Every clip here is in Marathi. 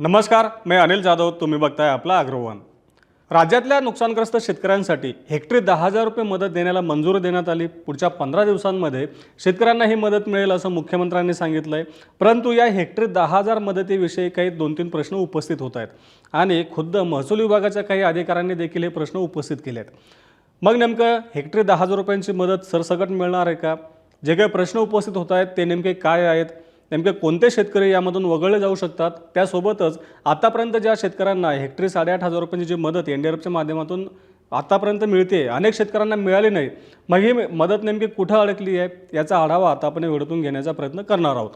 नमस्कार मी अनिल जाधव तुम्ही बघताय आपला अग्रवन. राज्यातल्या नुकसानग्रस्त शेतकऱ्यांसाठी हेक्टरी दहा हजार रुपये मदत देण्याला मंजुरी देण्यात आली. पुढच्या पंधरा दिवसांमध्ये शेतकऱ्यांना ही मदत मिळेल असं मुख्यमंत्र्यांनी सांगितलं आहे परंतु या हेक्टरी दहा हजार मदतीविषयी काही दोन तीन प्रश्न उपस्थित होत आहेत. आणि खुद्द महसूल विभागाच्या काही अधिकाऱ्यांनी देखील हे प्रश्न उपस्थित केले आहेत मग नेमकं हेक्टरी दहा हजार रुपयांची मदत सरसकट मिळणार आहे का? जे काही प्रश्न उपस्थित होत आहेत ते नेमके काय आहेत? नेमके कोणते शेतकरी यामधून वगळले जाऊ शकतात त्यासोबतच आतापर्यंत ज्या शेतकऱ्यांना हेक्टरी साडेआठ हजार रुपयांची जी मदत एन डी आर एफच्या माध्यमातून आतापर्यंत मिळते अनेक शेतकऱ्यांना मिळाली नाही मग ही मदत नेमकी कुठं अडकली आहे याचा आढावा आता आपण या घेण्याचा प्रयत्न करणार आहोत.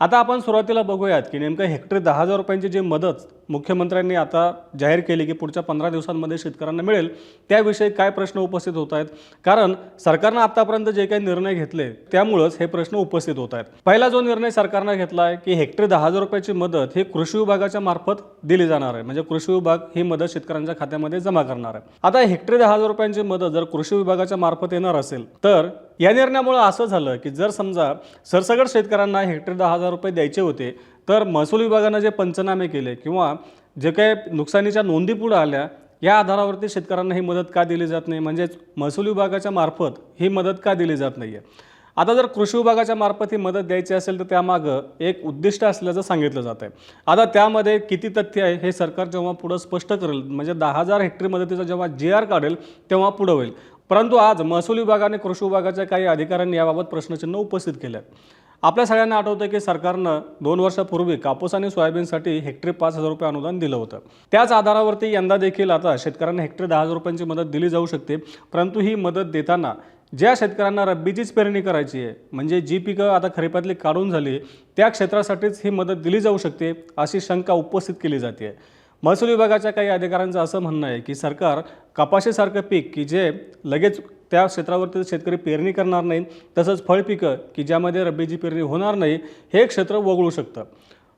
आता आपण सुरुवातीला बघूयात की नेमकं हेक्टरी दहा हजार रुपयांची जी मदत मुख्यमंत्र्यांनी आता जाहीर केली की पुढच्या पंधरा दिवसांमध्ये शेतकऱ्यांना मिळेल. त्याविषयी काय प्रश्न उपस्थित होत आहेत? कारण सरकारनं आतापर्यंत जे काही निर्णय घेतले त्यामुळंच हे प्रश्न उपस्थित होत आहेत. पहिला जो निर्णय सरकारनं घेतला आहे की हेक्टरी दहा हजार रुपयाची मदत ही कृषी विभागाच्या मार्फत दिली जाणार आहे. म्हणजे कृषी विभाग ही मदत शेतकऱ्यांच्या खात्यामध्ये जमा करणार आहे. आता हेक्टरी दहा हजार रुपयांची मदत जर कृषी विभागाच्या मार्फत येणार असेल तर या निर्णयामुळे असं झालं की जर समजा सरसगट शेतकऱ्यांना हेक्टरी दहा हजार रुपये द्यायचे होते तर महसूल विभागानं जे पंचनामे केले किंवा जे काही नुकसानीच्या नोंदी पुढे आल्या या आधारावरती शेतकऱ्यांना ही मदत का दिली जात नाही? म्हणजेच महसूल विभागाच्या मार्फत ही मदत का दिली जात नाही आहे आता जर कृषी विभागाच्या मार्फत ही मदत द्यायची असेल तर त्यामागं एक उद्दिष्ट असल्याचं सांगितलं जात आहे आता त्यामध्ये किती तथ्य आहे हे सरकार जेव्हा पुढं स्पष्ट करेल म्हणजे दहा हजार हेक्टरी मदतीचा जेव्हा जी आर काढेल तेव्हा पुढं होईल. परंतु आज महसूल विभागाने कृषी विभागाच्या काही अधिकाऱ्यांनी याबाबत प्रश्नचिन्ह उपस्थित केले आहेत आपल्या सगळ्यांना आठवतं की सरकारनं दोन वर्षापूर्वी कापूस आणि सोयाबीनसाठी हेक्टरी पाच हजार रुपये अनुदान दिलं होतं. त्याच आधारावरती यंदा देखील आता शेतकऱ्यांना हेक्टरी दहा हजार रुपयांची मदत दिली जाऊ शकते परंतु ही मदत देताना ज्या शेतकऱ्यांना रब्बीचीच पेरणी करायची आहे म्हणजे जी पिकं आता खरीपातली काढून झाली त्या क्षेत्रासाठीच ही मदत दिली जाऊ शकते अशी शंका उपस्थित केली जाते. महसूल विभागाच्या काही अधिकाऱ्यांचं असं म्हणणं आहे की सरकार कपाशीसारखं पीक की जे लगेच त्या क्षेत्रावरती शेतकरी पेरणी करणार नाही तसंच फळपिकं की ज्यामध्ये रब्बीची पेरणी होणार नाही हे क्षेत्र वगळू शकतं.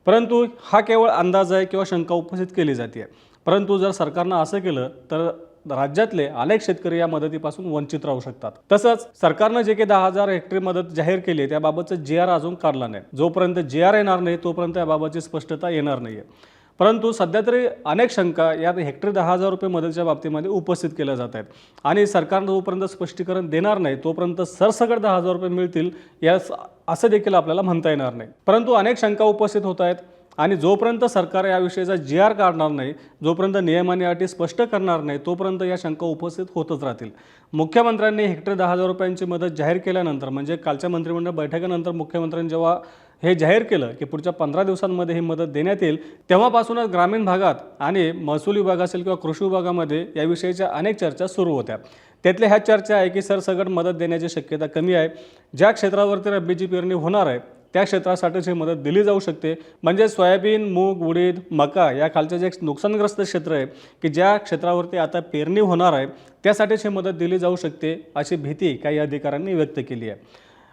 परंतु हा केवळ अंदाज आहे किंवा शंका उपस्थित केली जाते. परंतु जर सरकारनं असं केलं तर राज्यातले अनेक शेतकरी या मदतीपासून वंचित राहू शकतात. तसंच सरकारनं जे काही दहा हजार हेक्टरी मदत जाहीर केली आहे त्याबाबतचं जे आर अजून काढला नाही. जोपर्यंत जे आर येणार नाही तोपर्यंत याबाबतची स्पष्टता येणार नाही आहे परंतु सध्या तरी अनेक शंका यात हेक्टरी दहा हजार रुपये मदतीच्या बाबतीमध्ये उपस्थित केल्या जात आहेत. आणि सरकारनं जोपर्यंत स्पष्टीकरण देणार नाही तोपर्यंत सरसकट दहा हजार रुपये मिळतील यास असं देखील आपल्याला म्हणता येणार नाही. परंतु अनेक शंका उपस्थित होत आहेत आणि जोपर्यंत सरकार याविषयीचा जी आर काढणार नाही जोपर्यंत नियमाने अटी स्पष्ट करणार नाही तोपर्यंत या शंका उपस्थित होतच राहतील. मुख्यमंत्र्यांनी हेक्टर दहा हजार रुपयांची मदत जाहीर केल्यानंतर म्हणजे कालच्या मंत्रिमंडळ बैठकीनंतर मुख्यमंत्र्यांनी जेव्हा हे जाहीर केलं की पुढच्या पंधरा दिवसांमध्ये ही मदत देण्यात येईल. तेव्हापासूनच ग्रामीण भागात आणि महसूल विभाग असेल किंवा कृषी विभागामध्ये याविषयीच्या अनेक चर्चा सुरू होत्या. त्यातल्या ह्या चर्चा आहे की सरसगट मदत देण्याची शक्यता कमी आहे. ज्या क्षेत्रावरती रब्बीची पेरणी होणार आहे त्या क्षेत्रासाठीच ही मदत दिली जाऊ शकते. म्हणजे सोयाबीन मूग उडीद मका या खालचे जे नुकसानग्रस्त क्षेत्र आहे की ज्या क्षेत्रावरती आता पेरणी होणार आहे त्यासाठीच ही मदत दिली जाऊ शकते अशी भीती काही अधिकाऱ्यांनी व्यक्त केली आहे.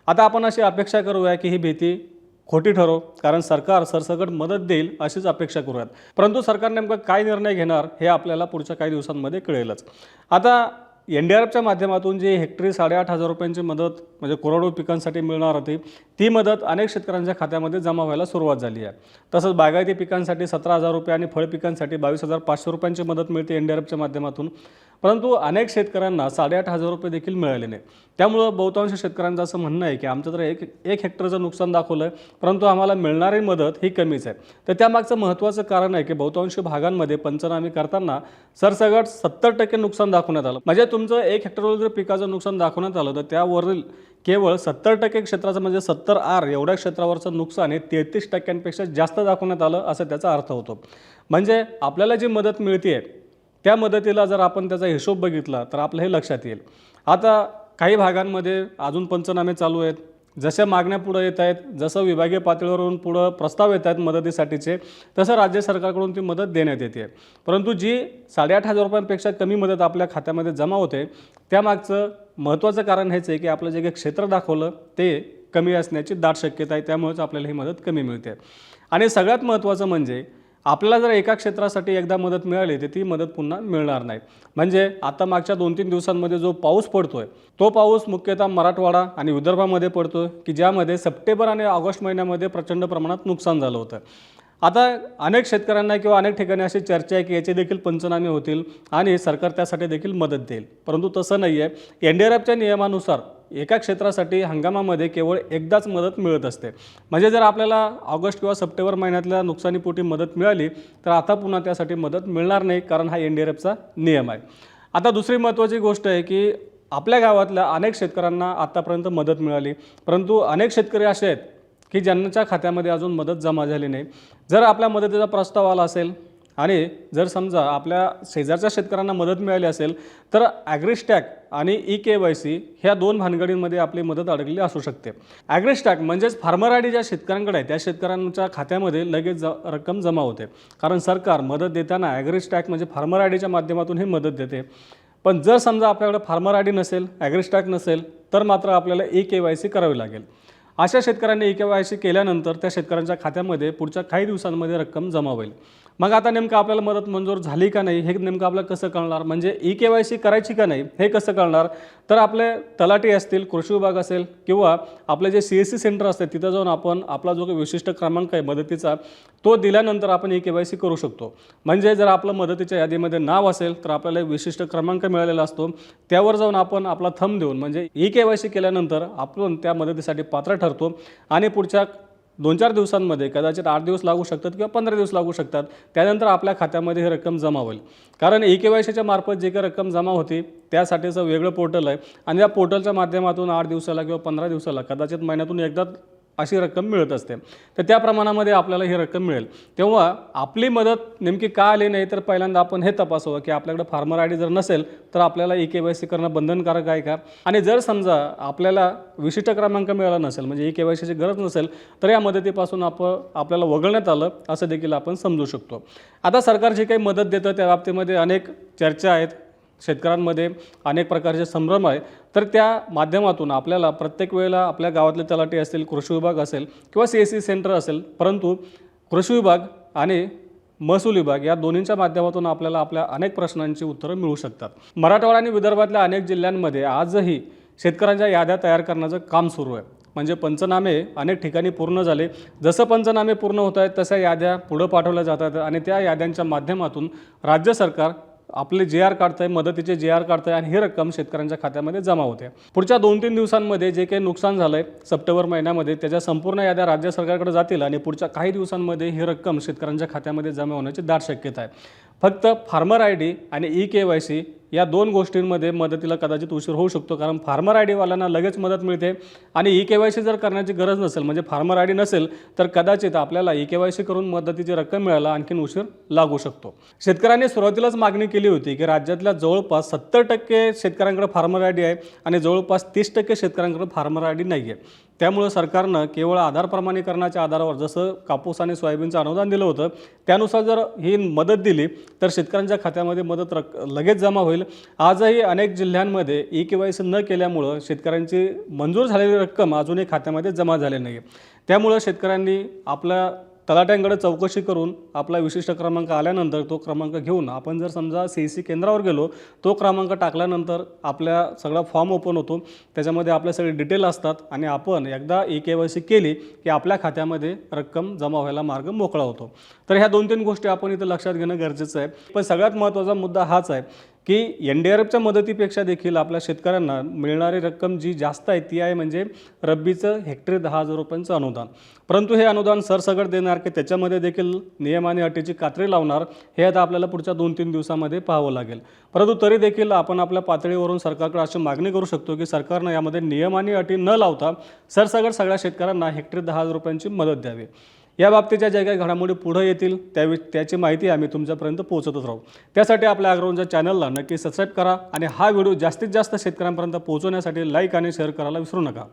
आता आपण अशी अपेक्षा करूया की ही भीती खोटी ठरो कारण सरकार सरसकट मदत देईल अशीच अपेक्षा करूयात. परंतु सरकार नेमकं काय निर्णय घेणार हे आपल्याला पुढच्या काही दिवसांमध्ये कळेलच. आता एन डी आर एफच्या माध्यमातून जी हेक्टरी साडेआठ हजार रुपयांची मदत म्हणजे कोरडो पिकांसाठी मिळणार होती ती मदत अनेक शेतकऱ्यांच्या खात्यामध्ये जमा व्हायला सुरुवात झाली आहे. तसंच बागायती पिकांसाठी सतरा हजार रुपये आणि फळ पिकांसाठी बावीस हजार पाचशे रुपयांची मदत मिळते एन डी आर एफच्या माध्यमातून. परंतु अनेक शेतकऱ्यांना साडेआठ हजार रुपये देखील मिळाले नाही. त्यामुळं बहुतांश शेतकऱ्यांचं असं म्हणणं आहे की आमचं तर एक एक हेक्टरचं नुकसान दाखवलं आहे परंतु आम्हाला मिळणारी मदत ही कमीच आहे. तर त्यामागचं महत्त्वाचं कारण आहे की बहुतांश भागांमध्ये पंचनामे करताना सरसगट सत्तर टक्के नुकसान दाखवण्यात आलं. म्हणजे तुमचं एक हेक्टरवर जर पिकाचं नुकसान दाखवण्यात आलं तर त्यावरील केवळ सत्तर टक्के क्षेत्राचं म्हणजे सत्तर आर एवढ्या क्षेत्रावरचं नुकसान हे तेहतीस टक्क्यांपेक्षा जास्त दाखवण्यात आलं असं त्याचा अर्थ होतो. म्हणजे आपल्याला जी मदत मिळते त्या मदतीला जर आपण त्याचा हिशोब बघितला तर आपलं हे लक्षात येईल. आता काही भागांमध्ये अजून पंचनामे चालू आहेत. जशा मागण्या पुढं येत आहेत जसं विभागीय पातळीवरून पुढं प्रस्ताव येत आहेत मदतीसाठीचे तसं राज्य सरकारकडून ती मदत देण्यात येते. परंतु जी साडेआठ हजार रुपयांपेक्षा कमी मदत आपल्या खात्यामध्ये जमा होते त्यामागचं महत्त्वाचं कारण हेच आहे की आपलं जे काही क्षेत्र दाखवलं ते कमी असण्याची दाट शक्यता आहे त्यामुळेच आपल्याला ही मदत कमी मिळते. आणि सगळ्यात महत्त्वाचं म्हणजे आपल्याला जर एका क्षेत्रासाठी एकदा मदत मिळाली तर ती मदत पुन्हा मिळणार नाही. म्हणजे आता मागच्या दोन तीन दिवसांमध्ये जो पाऊस पडतोय तो पाऊस मुख्यतः मराठवाडा आणि विदर्भामध्ये पडतोय की ज्यामध्ये सप्टेंबर आणि ऑगस्ट महिन्यामध्ये प्रचंड प्रमाणात नुकसान झालं होतं. आता अनेक शेतकऱ्यांना किंवा अनेक ठिकाणी अशी चर्चा आहे की याचे देखील पंचनामे होतील आणि सरकार त्यासाठी देखील मदत देईल. परंतु तसं नाही आहे एन डी आर एफच्या नियमानुसार एका क्षेत्रासाठी हंगामामध्ये केवळ एकदाच मदत मिळत असते. म्हणजे जर आपल्याला ऑगस्ट किंवा सप्टेंबर महिन्यातल्या नुकसानीपोटी मदत मिळाली तर आता पुन्हा त्यासाठी मदत मिळणार नाही कारण हा एन डी आर एफचा नियम आहे. आता दुसरी महत्त्वाची गोष्ट आहे की आपल्या गावातल्या अनेक शेतकऱ्यांना आतापर्यंत मदत मिळाली. परंतु अनेक शेतकरी असे आहेत की ज्यांच्या खात्यामध्ये अजून मदत जमा झाली नाही. जर आपल्या मदतीचा प्रस्ताव आला असेल आणि जर समजा आपल्या शेजारच्या शेतकऱ्यांना मदत मिळाली असेल तर ॲग्रिस्टॅक आणि ई के वाय सी ह्या दोन भानगडींमध्ये आपली मदत अडकलेली असू शकते. ॲग्रिस्टॅक म्हणजेच फार्मर आय डी ज्या शेतकऱ्यांकडे आहे त्या शेतकऱ्यांच्या खात्यामध्ये लगेच ज रक्कम जमा होते. कारण सरकार मदत देताना ॲग्रिस्टॅक म्हणजे फार्मर आय डीच्या माध्यमातून ही मदत देते. पण जर समजा आपल्याकडे फार्मर आय डी नसेल ॲग्रिस्टॅक नसेल तर मात्र आपल्याला ई के वाय सी करावी लागेल. अशा शेतकऱ्यांनी ई के वाय सी केल्यानंतर त्या शेतकऱ्यांच्या खात्यामध्ये पुढच्या काही दिवसांमध्ये रक्कम जमा होईल. मग आता नेमकं आपल्याला मदत मंजूर झाली का नाही हे नेमकं आपल्याला कसं कळणार? म्हणजे ई के वाय सी करायची का नाही हे कसं कळणार? तर आपले तलाठी असतील कृषी विभाग असेल किंवा आपले जे सी एस सी सेंटर असते तिथं जाऊन आपण आपला जो काही विशिष्ट क्रमांक आहे मदतीचा तो दिल्यानंतर आपण ई के वाय सी करू शकतो. म्हणजे जर आपलं मदतीच्या यादीमध्ये नाव असेल तर आपल्याला एक विशिष्ट क्रमांक मिळालेला असतो. त्यावर जाऊन आपण आपला थंब देऊन म्हणजे ई के वाय सी केल्यानंतर आपण त्या मदतीसाठी पात्र ठरतो. आणि पुढच्या दोन चार दिवसांमध्ये कदाचित आठ दिवस लागू शकतात किंवा पंधरा दिवस लागू शकतात त्यानंतर आपल्या खात्यामध्ये ही रक्कम जमा होईल. कारण ए के वाय सीच्या मार्फत जे काही रक्कम जमा होती त्यासाठीचं वेगळं पोर्टल आहे. आणि या पोर्टलच्या माध्यमातून आठ दिवसाला किंवा पंधरा दिवसाला कदाचित महिन्यातून एकदा अशी रक्कम मिळत असते. तर त्या प्रमाणामध्ये आपल्याला ही रक्कम मिळेल. तेव्हा आपली मदत नेमकी का आली नाही तर पहिल्यांदा आपण हे तपासावं की आपल्याकडे फार्मर आय डी जर नसेल तर आपल्याला ई के वाय सी करणं बंधनकारक आहे का? आणि जर समजा आपल्याला विशिष्ट क्रमांक मिळाला नसेल म्हणजे ई के वाय सीची गरज नसेल तर या मदतीपासून आप आपल्याला वगळण्यात आलं असं देखील आपण समजू शकतो. आता सरकार जी काही मदत देतं त्या बाबतीमध्ये अनेक चर्चा आहेत. शेतकऱ्यांमध्ये अनेक प्रकारचे संभ्रम आहे तर त्या माध्यमातून आपल्याला प्रत्येक वेळेला आपल्या गावातले तलाठी असतील कृषी विभाग असेल किंवा सी एस सी सेंटर असेल परंतु कृषी विभाग आणि महसूल विभाग या दोन्हींच्या माध्यमातून आपल्याला आपल्या अनेक प्रश्नांची उत्तरं मिळू शकतात. मराठवाडा आणि विदर्भातल्या अनेक जिल्ह्यांमध्ये आजही शेतकऱ्यांच्या याद्या तयार करण्याचं काम सुरू आहे. म्हणजे पंचनामे अनेक ठिकाणी पूर्ण झाले. जसं पंचनामे पूर्ण होत आहेत तशा याद्या पुढं पाठवल्या जातात आणि त्या याद्यांच्या माध्यमातून राज्य सरकार आपले जे आर काढतंय मदतीचे जे आर काढतंय आणि ही रक्कम शेतकऱ्यांच्या खात्यामध्ये जमा होते. पुढच्या दोन तीन दिवसांमध्ये जे काही नुकसान झालंय सप्टेंबर महिन्यामध्ये त्याच्या संपूर्ण याद्या राज्य सरकारकडे जातील आणि पुढच्या काही दिवसांमध्ये ही रक्कम शेतकऱ्यांच्या खात्यामध्ये जमा होण्याची दाट शक्यता आहे. फक्त फार्मर आय डी आणि ई के वाय सी या दोन गोष्टींमध्ये मदतीला कदाचित उशीर होऊ शकतो कारण फार्मर आय डीवाल्यांना लगेच मदत मिळते. आणि ई के वाय सी जर करण्याची गरज नसेल म्हणजे फार्मर आय डी नसेल तर कदाचित आपल्याला ई के वाय सी करून मदतीची रक्कम मिळायला आणखीन उशीर लागू शकतो. शेतकऱ्यांनी सुरुवातीलाच मागणी केली होती की राज्यातल्या जवळपास सत्तर टक्के शेतकऱ्यांकडे फार्मर आय डी आहे आणि जवळपास तीस टक्के शेतकऱ्यांकडे फार्मर आय डी नाही आहे त्यामुळं सरकारनं केवळ आधार प्रमाणीकरणाच्या आधारावर जसं कापूस आणि सोयाबीनचं अनुदान दिलं होतं त्यानुसार जर ही मदत दिली तर शेतकऱ्यांच्या खात्यामध्ये मदत रक लगेच जमा होईल आजही अनेक जिल्ह्यांमध्ये ई के वाय सी न केल्यामुळं शेतकऱ्यांची मंजूर झालेली रक्कम अजूनही खात्यामध्ये जमा झाली नाही आहे त्यामुळं शेतकऱ्यांनी आपल्या तलाट्यांकडे चौकशी करून आपला विशिष्ट क्रमांक आल्यानंतर तो क्रमांक घेऊन आपण जर समजा सी सी केंद्रावर गेलो तो क्रमांक टाकल्यानंतर आपल्या सगळा फॉर्म ओपन होतो. त्याच्यामध्ये आपल्या सगळे डिटेल असतात आणि आपण एकदा ई के वाय सी केली की आपल्या खात्यामध्ये रक्कम जमा व्हायला मार्ग मोकळा होतो. तर ह्या दोन तीन गोष्टी आपण इथं लक्षात घेणं गरजेचं आहे. पण सगळ्यात महत्त्वाचा मुद्दा हाच आहे. की एन डी आर एफच्या मदतीपेक्षा देखील आपल्या शेतकऱ्यांना मिळणारी रक्कम जी जास्त आहे ती आहे म्हणजे रब्बीचं हेक्टरी दहा हजार रुपयांचं अनुदान. परंतु हे अनुदान सरसगट देणार की त्याच्यामध्ये देखील नियम आणि अटीची कात्री लावणार हे आता आपल्याला पुढच्या दोन तीन दिवसामध्ये पाहावं लागेल. परंतु तरी देखील आपण आपल्या पातळीवरून सरकारकडे अशी मागणी करू शकतो की सरकारनं यामध्ये नियम आणि अटी न लावता सरसगट सगळ्या शेतकऱ्यांना हेक्टरी दहा हजार रुपयांची मदत द्यावी. या बाबतीच्या ज्या काही घडामोडी पुढे येतील त्यावेळी त्याची माहिती आम्ही तुमच्यापर्यंत पोहोचतच राहू. त्यासाठी आपल्या अग्रवनच्या चॅनलला नक्की सबस्क्राईब करा आणि हा व्हिडिओ जास्तीत जास्त शेतकऱ्यांपर्यंत पोहोचवण्यासाठी लाईक आणि शेअर करायला विसरू नका.